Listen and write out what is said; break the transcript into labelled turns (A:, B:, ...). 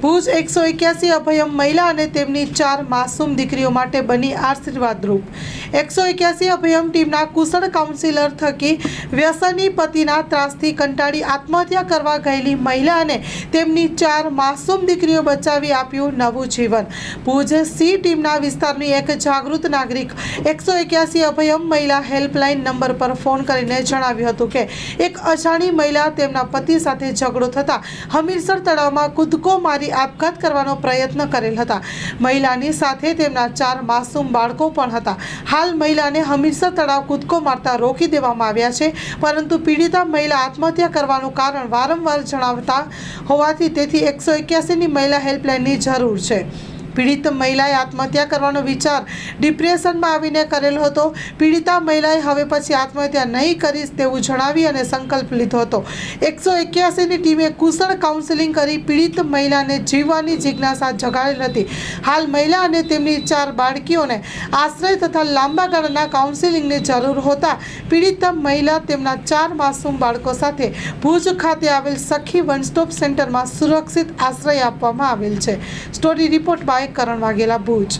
A: ભુજ એકસો એક્યાસી અભયમ મહિલા અને તેમની ચાર માસૂમ દીકરીઓ માટે બની આશીર્વાદરૂપ એકસો એક્યાસી અભયમ ટીમના કુશળ કાઉન્સિલર થકી વ્યસની પતિના ત્રાસથી કંટાળી આત્મહત્યા કરવા ગયેલી મહિલા અને તેમની ચાર માસૂમ દીકરીઓ બચાવી આપ્યું નવું જીવન. ભુજ સી ટીમના વિસ્તારની એક જાગૃત નાગરિક એકસો એક્યાસી અભયમ મહિલા હેલ્પલાઇન નંબર પર ફોન કરીને જણાવ્યું હતું કે, એક અજાણી મહિલા તેમના પતિ સાથે ઝઘડો થતાં હમીરસર તળાવમાં કૂદકો મારી આપઘાત કરવાનો પ્રયત્ન કરેલ હતા. મહિલાની સાથે તેમના ચાર માસૂમ બાળકો પણ હતા. હાલ મહિલાને હમીરસર તળાવ કૂદકો મારતા રોકી દેવામાં આવ્યા છે, પરંતુ પીડિતા મહિલા આત્મહત્યા કરવાનું કારણ વારંવાર જણાવતા હોવાથી તેથી એકસો એક્યાસીની મહિલા હેલ્પલાઇનની જરૂર છે. પીડિત મહિલાએ આત્મહત્યા કરવાનો વિચાર ડિપ્રેશનમાં આવીને કરેલો હતો. પીડિતા મહિલાએ હવે પછી આત્મહત્યા નહીં કરીશ તેવું જણાવી અને સંકલ્પ લીધો હતો. એકસો એક્યાસીની ટીમે કુશળ કાઉન્સેલિંગ કરી પીડિત મહિલાને જીવવાની જિજ્ઞાસા જગાડેલ હતી. હાલ મહિલા અને તેમની ચાર બાળકીઓને આશ્રય તથા લાંબા ગાળાના કાઉન્સેલિંગની જરૂર હોતા પીડિત મહિલા તેમના ચાર માસૂમ બાળકો સાથે ભુજ ખાતે આવેલ સખી વન સ્ટોપ સેન્ટરમાં સુરક્ષિત આશ્રય આપવામાં આવેલ છે. Story report by Karan Vaghela Bhuj.